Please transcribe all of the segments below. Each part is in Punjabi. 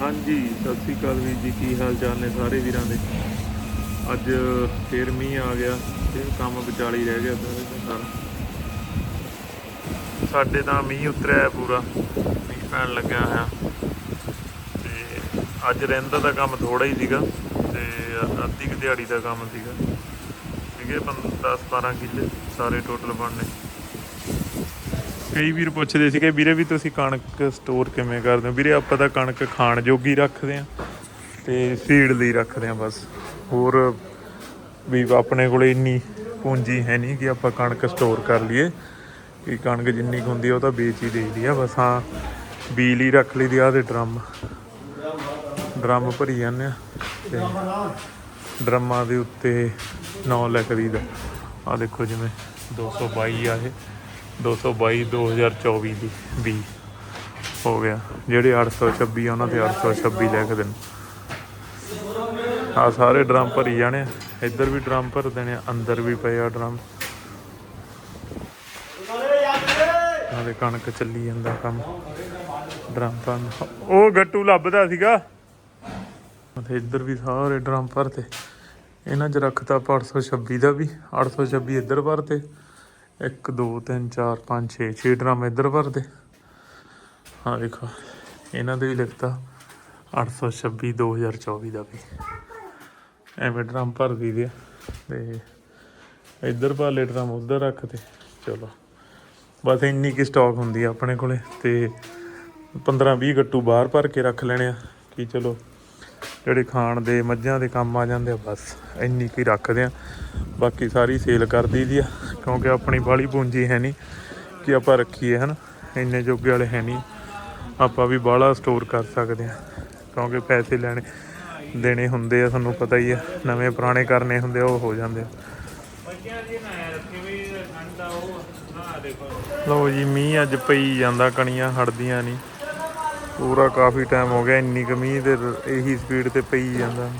ਹਾਂਜੀ, ਸਤਿ ਸ੍ਰੀ ਅਕਾਲ ਵੀਰ ਜੀ, ਕੀ ਹਾਲ ਚਾਲ ਨੇ ਸਾਰੇ ਵੀਰਾਂ ਦੇ? ਅੱਜ ਫੇਰ ਮੀਂਹ ਆ ਗਿਆ ਤੇ ਕੰਮ ਵਿਚਾਲੀ ਰਹਿ ਗਿਆ ਸਾਰੇ ਸਾਰਾ। ਸਾਡੇ ਤਾਂ ਮੀਂਹ ਉਤਰਿਆ ਪੂਰਾ, ਮੀਂਹ ਪੈਣ ਲੱਗਿਆ ਹੋਇਆ। ਤੇ ਅੱਜ ਰਹਿੰਦਾ ਤਾਂ ਕੰਮ ਥੋੜਾ ਹੀ ਸੀਗਾ ਤੇ ਅੱਧੀ ਕੁ ਦਿਹਾੜੀ ਦਾ ਕੰਮ ਸੀਗਾ। ਸੀਗੇ 10 12 ਕਿੱਲੇ ਸਾਰੇ ਟੋਟਲ ਬਣਨੇ। ਕਈ ਵੀਰ ਪੁੱਛਦੇ ਸੀਗੇ ਵੀਰੇ ਵੀ ਤੁਸੀਂ ਕਣਕ ਸਟੋਰ ਕਿਵੇਂ ਕਰਦੇ ਹੋ? ਵੀਰੇ ਆਪਾਂ ਤਾਂ ਕਣਕ ਖਾਣ ਜੋਗੀ ਰੱਖਦੇ ਆ ਤੇ ਸੀਡ ਲਈ ਰੱਖਦੇ ਆ ਬਸ। ਹੋਰ ਵੀ ਆਪਣੇ ਕੋਲੇ ਇੰਨੀ ਪੂੰਜੀ ਹੈ ਨਹੀਂ ਕਿ ਆਪਾਂ ਕਣਕ ਸਟੋਰ ਕਰ ਲਈਏ। ਕਿ ਕਣਕ ਜਿੰਨੀ ਕੁ ਹੁੰਦੀ ਉਹ ਤਾਂ ਵੇਚ ਹੀ ਦੇਈਦੀ ਆ। ਬਸ ਹਾਂ ਬਿਜਲੀ ਰੱਖ ਲਈ ਦੀ ਆ ਤੇ ਡਰਮ। ਡਰਮ ਭਰੀ ਜਾਂਦੇ ਆ ਤੇ ਡਰਮਾਂ ਦੇ ਉੱਤੇ ਨਾਂ ਲਿਖ ਦਈਦਾ ਆ ਦੇਖੋ ਜਿਵੇਂ 222 ਆ ਇਹ। 222 2024 ਦੀ 20 ਹੋ ਗਿਆ। ਜਿਹੜੇ 826 ਆ, ਉਹਨਾਂ ਤੇ 826 ਲਿਖ ਦੇਣ। ਆ ਸਾਰੇ ਡਰਮ ਭਰੀ ਜਾਣੇ ਇੱਧਰ ਵੀ ਡਰਮ ਭਰ ਦੇਣੇ ਅੰਦਰ ਵੀ ਪਏ ਆ ਡਰਮ ਨਾਲੇ ਕਣਕ ਚੱਲੀ ਜਾਂਦਾ ਕੰਮ। ਡਰਮ ਭਰਨ ਉਹ ਗੱਟੂ ਲੱਭਦਾ ਸੀਗਾ। ਤੇ ਇੱਧਰ ਵੀ ਸਾਰੇ ਡਰਮ ਭਰਤੇ। ਇਹਨਾਂ 'ਚ ਰੱਖਤਾ ਆਪਾਂ 826 ਦਾ ਵੀ। 826 ਇੱਧਰ ਭਰਤੇ। 1 2 3 4 5 6 6 ਡਰਮ ਇੱਧਰ ਭਰਦੇ। ਹਾਂ ਦੇਖੋ, ਇਹਨਾਂ ਦੇ ਵੀ ਲਿਖਤਾ 826 2024 ਦਾ ਵੀ। ਐਵੇਂ ਡਰਮ ਭਰ ਦਈਦੇ ਆ। ਤੇ ਇੱਧਰ ਭਾਲੇ ਡਰਮ ਉੱਧਰ ਰੱਖਤੇ ਚਲੋ। ਬਸ ਇੰਨੀ ਕੀ ਸਟਾਕ ਹੁੰਦੀ ਆ ਆਪਣੇ ਕੋਲੇ, ਤੇ 15 20 ਗੱਟੂ ਬਾਹਰ ਭਰ ਕੇ ਰੱਖ ਲੈਣੇ ਆ, ਕਿ ਚਲੋ, ਜਿਹੜੇ ਖਾਣ ਦੇ, ਮੱਝਾਂ ਦੇ ਕੰਮ ਆ ਜਾਂਦੇ ਆ, ਬਸ ਇੰਨੀ ਕੀ ਰੱਖਦੇ ਆ। ਬਾਕੀ ਸਾਰੀ ਸੇਲ ਕਰ ਦਈਦੀ ਆ। ਕਿਉਂਕਿ ਆਪਣੀ ਬਾਲੀ ਪੂੰਜੀ ਹੈ ਨਹੀਂ ਕਿ ਆਪਾਂ ਰੱਖੀਏ, ਹਨ? ਇੰਨੇ ਜੋਗੇ ਵਾਲੇ ਹੈ ਨਹੀਂ। ਆਪਾਂ ਵੀ ਬਾਹਲਾ ਸਟੋਰ ਕਰ ਸਕਦੇ ਹਾਂ, ਕਿਉਂਕਿ ਪੈਸੇ ਲੈਣੇ, ਦੇਣੇ ਹੁੰਦੇ ਆ, ਤੁਹਾਨੂੰ ਪਤਾ ਹੀ ਆ। ਨਵੇਂ ਪੁਰਾਣੇ ਕਰਨੇ ਹੁੰਦੇ ਉਹ ਹੋ ਜਾਂਦੇ ਆ। ਲਓ ਜੀ, ਮੀਂਹ ਅੱਜ ਪਈ ਜਾਂਦਾ, ਕਣੀਆਂ ਹਟਦੀਆਂ ਨਹੀਂ। ਪੂਰਾ ਕਾਫੀ ਟਾਈਮ ਹੋ ਗਿਆ, ਇੰਨੀ ਕੁ ਮੀਂਹ ਤੇ ਇਹੀ ਸਪੀਡ ਤੇ ਪਈ ਜਾਂਦਾ।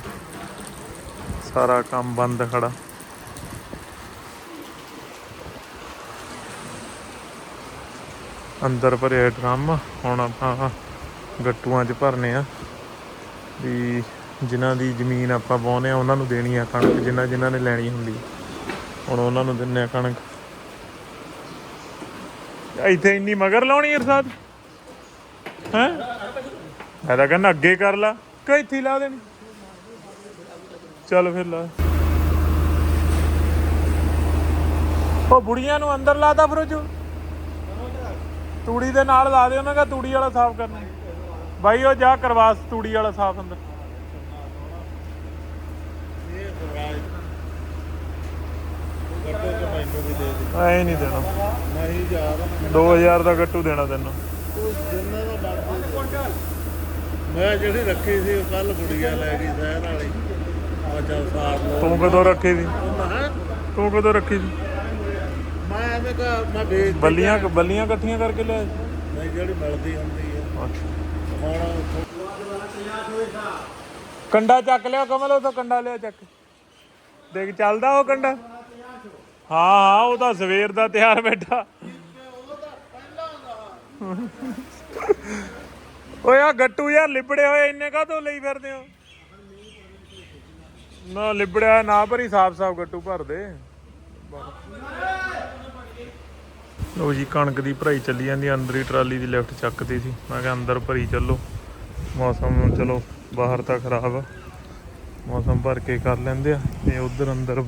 ਸਾਰਾ ਕੰਮ ਬੰਦ ਖੜਾ। ਅੰਦਰ ਭਰਿਆ ਡਰਮ। ਹੁਣ ਆਪਾਂ ਗੱਟੂਆਂ 'ਚ ਭਰਨੇ ਆ। ਵੀ ਜਿਨ੍ਹਾਂ ਦੀ ਜ਼ਮੀਨ ਆਪਾਂ ਵਾਹੁੰਦੇ ਆ, ਉਹਨਾਂ ਨੂੰ ਦੇਣੀ ਆ ਕਣਕ ਜਿਨ੍ਹਾਂ ਜਿਨ੍ਹਾਂ ਨੇ ਲੈਣੀ ਹੁੰਦੀ। ਹੁਣ ਉਹਨਾਂ ਨੂੰ ਦਿੰਨੇ ਆ ਕਣਕ। ਇੱਥੇ ਇੰਨੀ ਮਗਰ ਲਾਉਣੀ ਇਰਸਾਦ ਹੈ? ਮੈਂ ਤਾਂ ਕਹਿੰਦਾ ਅੱਗੇ ਕਰ ਲਾ, ਕਿ ਇੱਥੇ ਲਾ ਦੇਣੀ। ਚੱਲ ਫਿਰ ਲਾ। ਉਹ ਬੁੜੀਆਂ ਨੂੰ ਅੰਦਰ ਲਾਤਾ ਫਰੋਜੂ। ਤੂੜੀ ਦੇ ਨਾਲ ਲਾ ਦੇ ਉਹਨਾਂ ਦਾ ਤੂੜੀ ਵਾਲਾ ਸਾਫ਼ ਕਰਨਾ ਬਾਈ ਉਹ ਜਾ ਕਰਵਾਸ ਤੂੜੀ ਵਾਲਾ ਸਾਫ਼ ਅੰਦਰ। ਐ ਨਹੀਂ ਦੇਣਾ। ਨਹੀਂ ਯਾਰ 2000 ਦਾ ਗੱਟੂ ਦੇਣਾ ਤੈਨੂੰ। ਮੈਂ ਜਿਹੜੀ ਰੱਖੀ ਸੀ ਕੱਲ ਗੁੜੀਆ ਲੈ ਗਈ ਸ਼ਹਿਰ ਵਾਲੀ। ਚੱਲ ਸਾਰ ਤੂੰ ਕਦੋਂ ਰੱਖੀ ਸੀ? ਤੂੰ ਕਦੋਂ ਰੱਖੀ ਸੀ? ਐਵੇਂ ਕਾ ਮੈਂ ਵੇਚ ਦਿੱਤੀ। ਬੱਲੀਆਂ ਬੱਲੀਆਂ ਇਕੱਠੀਆਂ ਕਰਕੇ ਲਿਆ ਨਹੀਂ ਜਿਹੜੀ ਮਿਲਦੀ ਹੁੰਦੀ ਹੈ ਹੁਣ ਉੱਥੋਂ ਕੰਡਾ ਚੱਕ ਲਿਆ ਕਮਲ ਉਹ ਤਾਂ ਕੰਡਾ ਲਿਆ ਚੱਕ। ਦੇਖ ਚੱਲਦਾ ਉਹ ਕੰਡਾ? ਹਾਂ ਹਾਂ ਉਹ ਤਾਂ ਸਵੇਰ ਦਾ ਤਿਆਰ ਬੈਠਾ। ਓਏ ਆ ਗੱਟੂ ਯਾਰ ਲਿਬੜੇ ਹੋਏ ਇੰਨੇ ਕਾਹਤੋਂ ਲਈ ਫਿਰਦੇ ਹੋ? ਨਾ ਲਿਬੜਿਆ ਨਾ ਭਰੀ ਸਾਫ਼ ਸਾਫ਼ ਗੱਟੂ ਭਰ ਦੇ ਲੋ ਜੀ, ਕਣਕ ਦੀ ਭਰਾਈ ਚੱਲੀ ਜਾਂਦੀ ਅੰਦਰ ਹੀ ਟਰਾਲੀ ਦੀ ਲਿਫਟ ਚੱਕਦੀ ਸੀ। ਮੈਂ ਕਿਹਾ ਅੰਦਰ ਭਰੀ ਚੱਲੋ। ਮੌਸਮ ਚਲੋ ਬਾਹਰ ਤਾਂ ਖਰਾਬ ਆ। ਮੌਸਮ ਭਰ ਕੇ ਕਰ ਲੈਂਦੇ ਆ ਤੇ ਉਧਰ ਅੰਦਰ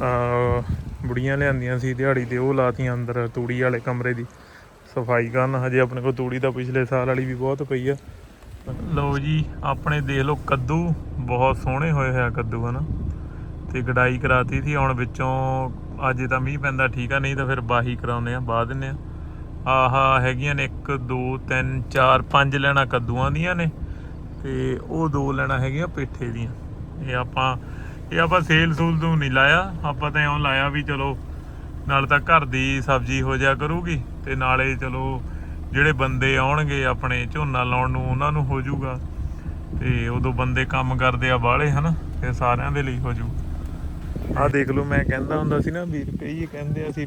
ਆ ਬੁੜੀਆਂ ਲਿਆਂਦੀਆਂ ਸੀ ਦਿਹਾੜੀ ਤੇ, ਉਹ ਲਾਤੀਆਂ ਅੰਦਰ ਤੂੜੀ ਵਾਲੇ ਕਮਰੇ ਦੀ। ਸਫ਼ਾਈ ਕਰਨ, ਹਜੇ ਆਪਣੇ ਕੋਲ ਤੂੜੀ ਤਾਂ ਪਿਛਲੇ ਸਾਲ ਵਾਲੀ ਵੀ ਬਹੁਤ ਪਈ ਆ। ਲਓ ਜੀ, ਆਪਣੇ ਦੇਖ ਲਓ ਕੱਦੂ, ਬਹੁਤ ਸੋਹਣੇ ਹੋਏ ਹੋਇਆ ਕੱਦੂ, ਹਨਾ। ਤੇ ਗਡਾਈ ਕਰਾਤੀ ਸੀ, ਹੁਣ ਵਿੱਚੋਂ ਅੱਜ ਤਾਂ ਮੀਂਹ ਪੈਂਦਾ, ਠੀਕ ਆ, ਨਹੀਂ ਤਾਂ ਫਿਰ ਬਾਹੀ ਕਰਾਉਨੇ ਆ, ਬਾਹ ਦਿੰਨੇ ਆ। ਆਹਾ ਹੈਗੀਆਂ ਨੇ 1 2 3 4 5 ਲੈਣਾ ਕੱਦੂਆਂ ਦੀਆਂ ਨੇ, ਤੇ ਉਹ ਦੋ ਲੈਣਾ ਹੈਗੀਆਂ ਪੇਠੇ ਦੀਆਂ। ਇਹ ਆਪਾਂ ਇਹ ਆਪਾਂ ਸੇਲ ਸੂਲ ਤੋਂ ਨਹੀਂ ਲਾਇਆ, ਆਪਾਂ ਤਾਂ ਇਉਂ ਲਾਇਆ ਵੀ ਚਲੋ, ਨਾਲ ਤਾਂ ਘਰ ਦੀ ਸਬਜ਼ੀ ਹੋ ਜਾ ਕਰੂਗੀ, ਤੇ ਨਾਲੇ ਚਲੋ ਜਿਹੜੇ ਬੰਦੇ ਆਉਣਗੇ ਆਪਣੇ ਝੋਨਾ ਲਾਉਣ ਨੂੰ, ਉਹਨਾਂ ਨੂੰ ਹੋ ਜਾਊਗਾ। ਤੇ ਉਦੋਂ ਬੰਦੇ ਕੰਮ ਕਰਦੇ ਆ ਬਾਹਲੇ, ਹਨਾ ਤੇ ਸਾਰਿਆਂ ਦੇ ਲਈ ਹੋ ਜਾਊ। ਆ ਦੇਖ ਲਓ ਮੈਂ ਕਹਿੰਦਾ ਹੁੰਦਾ ਸੀ ਨਾ ਵੀਰ ਕਈ ਕਹਿੰਦੇ ਅਸੀਂ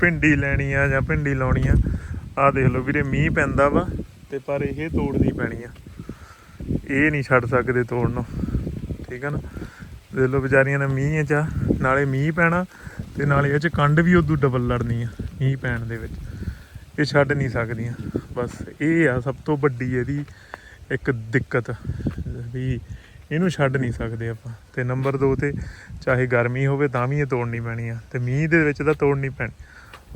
ਭਿੰਡੀ ਲੈਣੀ ਆ ਜਾਂ ਭਿੰਡੀ ਲਾਉਣੀ ਆ। ਆ ਦੇਖ ਲਓ ਵੀਰੇ ਮੀਂਹ ਪੈਂਦਾ ਵਾ ਤੇ ਪਰ ਇਹ ਤੋੜਨੀ ਪੈਣੀ ਆ। ਇਹ ਨਹੀਂ ਛੱਡ ਸਕਦੇ ਤੋੜਨੋਂ ਠੀਕ ਹੈ ਨਾ? ਦੇਖ ਲਓ ਵਿਚਾਰੀਆਂ ਨੇ ਮੀਂਹ ਚ ਆ, ਨਾਲੇ ਮੀਂਹ ਪੈਣਾ ਤੇ ਨਾਲੇ ਇਹ ਚ ਕੰਡ ਵੀ ਉਦੋਂ ਡਬਲ ਲੜਨੀ ਆ ਮੀਂਹ ਪੈਣ ਦੇ ਵਿੱਚ। ਇਹ ਛੱਡ ਨਹੀਂ ਸਕਦੀਆਂ। ਬਸ ਇਹ ਆ ਸਭ ਤੋਂ ਵੱਡੀ ਇਹਦੀ ਇੱਕ ਦਿੱਕਤ ਵੀ ਇਹਨੂੰ ਛੱਡ ਨਹੀਂ ਸਕਦੇ ਆਪਾਂ। ਤੇ ਨੰਬਰ 2 ਤੇ ਚਾਹੇ ਗਰਮੀ ਹੋਵੇ ਤਾਂ ਵੀ ਇਹ ਤੋੜਨੀ ਪੈਣੀ ਆ। ਤੇ ਮੀਂਹ ਦੇ ਵਿੱਚ ਤਾਂ ਤੋੜਨੀ ਪੈਣੀ।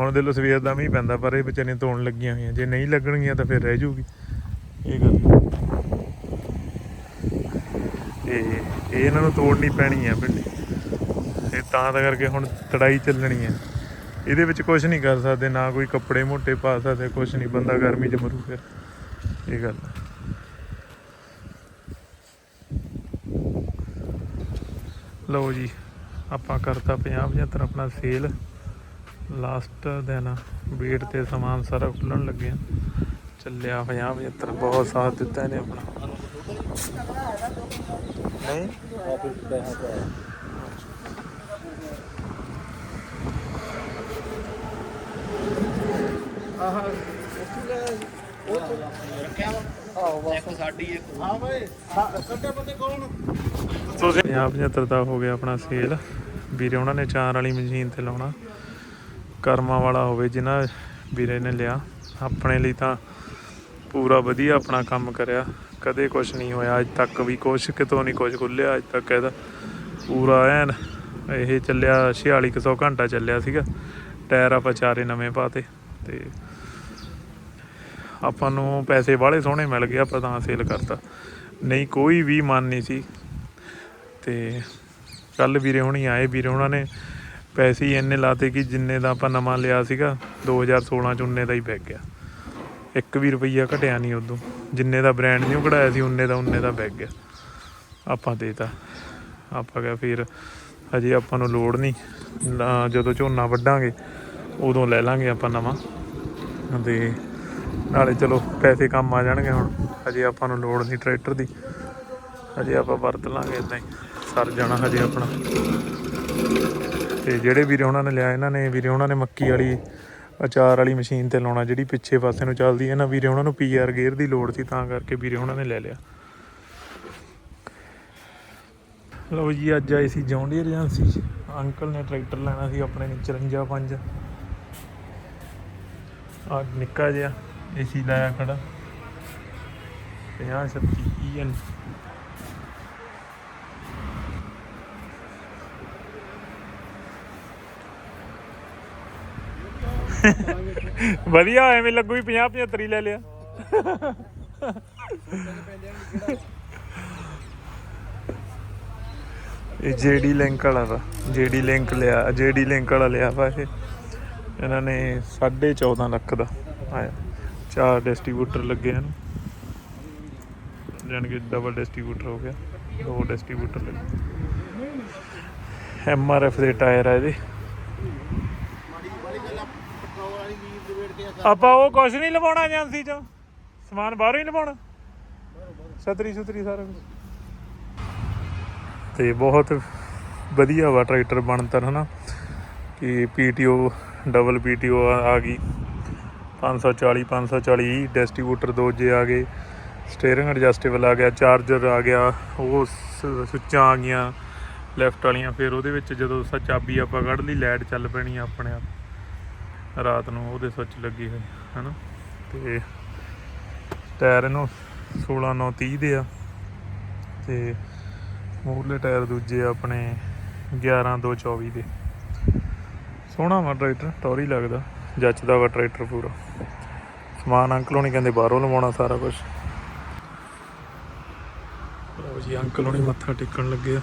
ਹੁਣ ਦੇ ਲੋ ਸਵੇਰ ਦਾ ਮੀਂਹ ਪੈਂਦਾ, ਪਰ ਇਹ ਵਿਚਾਰੀਆਂ ਤੋੜਨ ਲੱਗੀਆਂ ਹੋਈਆਂ। ਜੇ ਨਹੀਂ ਲੱਗਣਗੀਆਂ ਤਾਂ ਫਿਰ ਰਹਿ ਜੂਗੀ। ਇਹ ਗੱਲ। ਤੇ ਇਹ ਇਹਨਾਂ ਨੂੰ ਤੋੜਨੀ ਪੈਣੀ ਆ ਭਿੰਡੀ ਇਹ ਤਾਂ ਤਾਂ ਕਰਕੇ ਹੁਣ ਤੜਾਈ ਚੱਲਣੀ ਆ। ਇਹਦੇ ਵਿੱਚ ਕੁਝ ਨਹੀਂ ਕਰ ਸਕਦੇ, ਨਾ ਕੋਈ ਕੱਪੜੇ ਮੋਟੇ ਪਾ ਸਕਦੇ ਕੁਝ ਨਹੀਂ। ਬੰਦਾ ਗਰਮੀ 'ਚ ਮਰੂ ਫਿਰ। ਇਹ ਗੱਲ ਲਓ ਜੀ ਆਪਾਂ ਕਰਤਾ 50 75 ਆਪਣਾ ਸੇਲ ਲਾਸਟ ਦਿਨ ਵੇਟ ਤੇ ਸਮਾਨ ਸਾਰਾ ਖੁੱਲਣ ਲੱਗਿਆ। ਚੱਲਿਆ 50 75 ਬਹੁਤ ਸਾਥ ਦਿੱਤਾ ਇਹਨੇ ਆਪਣਾ। ਨਹੀਂ? ਹਾਂ ਬਈ ਕੱਟੇ ਬੰਦੇ ਕੌਣ ਤੁਸੀਂ 50 75 ਦਾ ਹੋ ਗਿਆ ਆਪਣਾ ਸੇਲ। ਵੀਰੇ, ਉਹਨਾਂ ਨੇ ਚਾਰ ਵਾਲੀ ਮਸ਼ੀਨ ਤੇ ਲਾਉਣਾ। ਕਰਮਾਂ ਵਾਲਾ ਹੋਵੇ ਜਿਨ੍ਹਾਂ ਵੀਰੇ ਨੇ ਲਿਆ। ਆਪਣੇ ਲਈ ਤਾਂ ਪੂਰਾ ਵਧੀਆ ਆਪਣਾ ਕੰਮ ਕਰਿਆ। ਕਦੇ ਕੁਝ ਨਹੀਂ ਹੋਇਆ। ਅੱਜ ਤੱਕ ਵੀ ਕੁਛ ਕਿਤੋਂ ਨਹੀਂ ਕੁਝ ਖੁੱਲਿਆ। ਅੱਜ ਤੱਕ ਇਹਦਾ ਪੂਰਾ ਐਨ ਇਹ ਚੱਲਿਆ 4600 ਘੰਟਾ ਚੱਲਿਆ ਸੀਗਾ। ਟਾਇਰ ਆਪਾਂ ਚਾਰੇ ਨਵੇਂ ਪਾਤੇ ਤੇ ਆਪਾਂ ਨੂੰ ਪੈਸੇ ਬਾਹਲੇ ਸੋਹਣੇ ਮਿਲ ਗਏ। ਆਪਾਂ ਤਾਂ ਸੇਲ ਕਰਤਾ। ਨਹੀਂ, ਕੋਈ ਵੀ ਮਨ ਨਹੀਂ ਸੀ। ਤੇ ਕੱਲ ਵੀਰੇ ਹੁਣੀ ਆਏ, ਵੀਰੇ ਉਹਨਾਂ ਨੇ ਪੈਸੇ ਹੀ ਇੰਨੇ ਲਾਤੇ ਕਿ ਜਿੰਨੇ ਦਾ ਆਪਾਂ ਨਵਾਂ ਲਿਆ ਸੀਗਾ 2016 ਚ ਉਨੇ ਦਾ ਹੀ ਵਿਕ ਗਿਆ। ਇੱਕ ਵੀ ਰੁਪਈਆ ਘਟਿਆ ਨਹੀਂ ਉਦੋਂ। ਜਿੰਨੇ ਦਾ ਬ੍ਰਾਂਡ ਨਿਊ ਕਢਾਇਆ ਸੀ, ਉਨੇ ਦਾ ਉਨੇ ਦਾ ਵਿਕ ਗਿਆ। ਆਪਾਂ ਦੇਤਾ ਆਪਾਂ ਕਿਹਾ ਫਿਰ ਹਜੇ ਆਪਾਂ ਨੂੰ ਲੋੜ ਨਹੀਂ। ਜਦੋਂ ਝੋਨਾ ਵੱਢਾਂਗੇ, ਉਦੋਂ ਲੈ ਲਾਂਗੇ ਆਪਾਂ ਨਵਾਂ। ਤੇ ਨਾਲੇ ਚਲੋ ਪੈਸੇ ਕੰਮ ਆ ਜਾਣਗੇ ਹੁਣ। ਹਜੇ ਆਪਾਂ ਨੂੰ ਲੋੜ ਨਹੀਂ ਟਰੈਕਟਰ ਦੀ। ਹਜੇ ਆਪਾਂ ਵਰਤ ਲਾਂਗੇ ਇਦਾਂ ਹੀ। ਸਰ ਜਾਣਾ ਹਜੇ ਆਪਣਾ। ਤੇ ਜਿਹੜੇ ਵੀਰੇ ਉਹਨਾਂ ਨੇ ਲਿਆ, ਇਹਨਾਂ ਨੇ ਵੀਰੇ ਉਹਨਾਂ ਨੇ ਮੱਕੀ ਵਾਲੀ, ਅਚਾਰ ਵਾਲੀ ਮਸ਼ੀਨ ਤੇ ਲਾਉਣਾ, ਜਿਹੜੀ ਪਿੱਛੇ ਪਾਸੇ ਨੂੰ ਚੱਲਦੀ ਹੈ ਨਾ, ਵੀਰੇ ਉਹਨਾਂ ਨੂੰ ਪੀਆਰ ਗੇਅਰ ਦੀ ਲੋੜ ਸੀ, ਤਾਂ ਕਰਕੇ ਵੀਰੇ ਉਹਨਾਂ ਨੇ ਲੈ ਲਿਆ। ਲਓ ਜੀ, ਅੱਜ ਆਏ ਸੀ ਜੌਂਡੀ ਏਜੰਸੀ ਅੰਕਲ ਨੇ ਟਰੈਕਟਰ ਲੈਣਾ ਸੀ, ਆਪਣੇ ਨੇ 54 5 ਆ ਨਿੱਕਾ ਜਿਹਾ, ਏਸੀ ਲਾਇਆ ਖੜਾ। 50 36 ਈਐਨ ਵਧੀਆ, ਐਵੇਂ ਲੱਗੂ ਵੀ 50 75 ਲੈ ਲਿਆ। ਇਹ ਜੇਡੀ ਲਿੰਕ ਵਾਲਾ ਵਾ, ਜੇਡੀ ਲਿੰਕ ਲਿਆ, ਜੇਡੀ ਲਿੰਕ ਵਾਲਾ ਲਿਆ ਵਾ ਇਹ। ਇਹਨਾਂ ਨੇ 14.5 ਲੱਖ ਦਾ ਆਇਆ। ਚਾਰ ਡਿਸਟ੍ਰੀਬਿਊਟਰ ਲੱਗੇ ਹਨ। ਜਾਣੀ ਕਿ ਡਬਲ ਡਿਸਟ੍ਰੀਬਿਊਟਰ ਹੋ ਗਿਆ, ਦੋ ਡਿਸਟ੍ਰੀਬਿਊਟਰ ਲੱਗੇ। ਐਮ ਆਰ ਐਫ ਦੇ ਟਾਇਰ ਆ ਇਹਦੇ। ਆਪਾਂ ਉਹ ਕੁਝ ਨਹੀਂ ਲਵਾਉਣਾ ਏਜੰਸੀ ਚੋਂ। ਸਮਾਨ ਬਾਹਰੋਂ ਹੀ ਲਵਾਉਣਾ। ਛਤਰੀ ਸੁਤਰੀ ਸਾਰਾ ਕੁਝ ਤੇ ਬਹੁਤ ਵਧੀਆ ਵਾ ਟਰੈਕਟਰ ਬਣਤਰ, ਹਨਾ? ਕਿ ਪੀਟੀਓ, ਡਬਲ ਪੀਟੀਓ ਆ ਗਈ। 540 540 ਡਿਸਟ੍ਰੀਬਿਊਟਰ ਦੋ ਜੇ ਆ ਗਏ। ਸਟੀਅਰਿੰਗ ਐਡਜਸਟੇਬਲ ਆ ਗਿਆ, ਚਾਰਜਰ ਆ ਗਿਆ, ਉਹ ਸ- ਸੁੱਚਾਂ ਆ ਗਈਆਂ। ਲੈਫਟ ਵਾਲੀਆਂ ਫਿਰ ਉਹਦੇ ਵਿੱਚ ਜਦੋਂ ਸ ਚਾਬੀ ਆਪਾਂ ਕੱਢ ਲਈ, ਲਾਈਟ ਚੱਲ ਪੈਣੀ ਆਪਣੇ ਆਪ। ਰਾਤ ਨੂੰ ਉਹਦੇ ਸੁੱਚ ਲੱਗੀ ਹੋਈ ਹਨਾ? ਤੇ ਟਾਇਰ ਇਹਨੂੰ 16 9 30 ਦੇ ਆ। ਤੇ ਮੂਰਲੇ ਟਾਇਰ ਦੂਜੇ ਆਪਣੇ 11 2 24 ਦੇ। ਸੋਹਣਾ ਵਾ ਟਰੈਕਟਰ ਟੌਰੀ ਲੱਗਦਾ ਜੱਚਦਾ ਵਾ ਟਰੈਕਟਰ ਪੂਰਾ। ਸਮਾਨ ਅੰਕਲ ਹੋਣੀ ਕਹਿੰਦੇ ਬਾਹਰੋਂ ਲਵਾਉਣਾ ਸਾਰਾ ਕੁਝ ਲਓ ਜੀ, ਅੰਕਲ ਹੋਣੀ ਮੱਥਾ ਟੇਕਣ ਲੱਗੇ ਆ।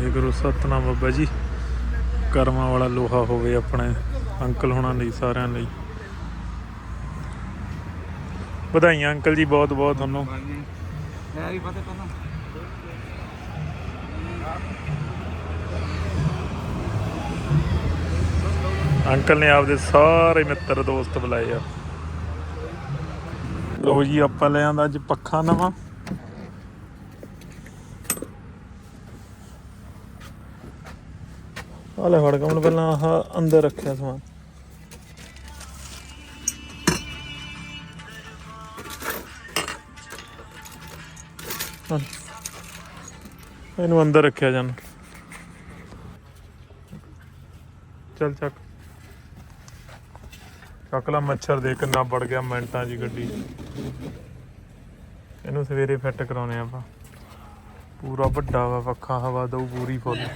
ਵਾਹਿਗੁਰੂ ਸਤਨਾਮ ਬਾਬਾ ਜੀ। ਕਰਮਾਂ ਵਾਲਾ ਲੋਹਾ ਹੋਵੇ ਆਪਣੇ ਅੰਕਲ ਹੋਣਾ ਲਈ ਸਾਰਿਆਂ ਲਈ। ਵਧਾਈਆਂ ਅੰਕਲ ਜੀ ਬਹੁਤ ਬਹੁਤ ਤੁਹਾਨੂੰ। ਪਤਾ ਅੰਕਲ ਨੇ ਆਪਦੇ ਸਾਰੇ ਮਿੱਤਰ ਦੋਸਤ ਬੁਲਾਏ ਆ। ਲੋ ਜੀ ਆਪਾਂ ਲੈ ਆਂਦਾ ਅੱਜ ਪੱਖਾ ਨਵਾਂ। ਆ ਲੈ ਫੜ ਕਮਲ, ਪਹਿਲਾਂ ਆਹ ਅੰਦਰ ਰੱਖਿਆ ਸਮਾਨ। ਇਹਨੂੰ ਅੰਦਰ ਰੱਖਿਆ ਜਾਣ। ਚੱਲ ਚੱਕ। ਚੱਕ ਲਾ ਮੱਛਰ ਦੇ, ਕਿੰਨਾ ਵੜ ਗਿਆ ਮਿੰਟਾਂ 'ਚ ਗੱਡੀ। ਇਹਨੂੰ ਸਵੇਰੇ ਫਿੱਟ ਕਰਾਉਣੇ ਆਪਾਂ। ਪੂਰਾ ਵੱਡਾ ਵਾ, ਪੱਖਾ ਹਵਾ ਦਊ ਪੂਰੀ ਫੁੱਲ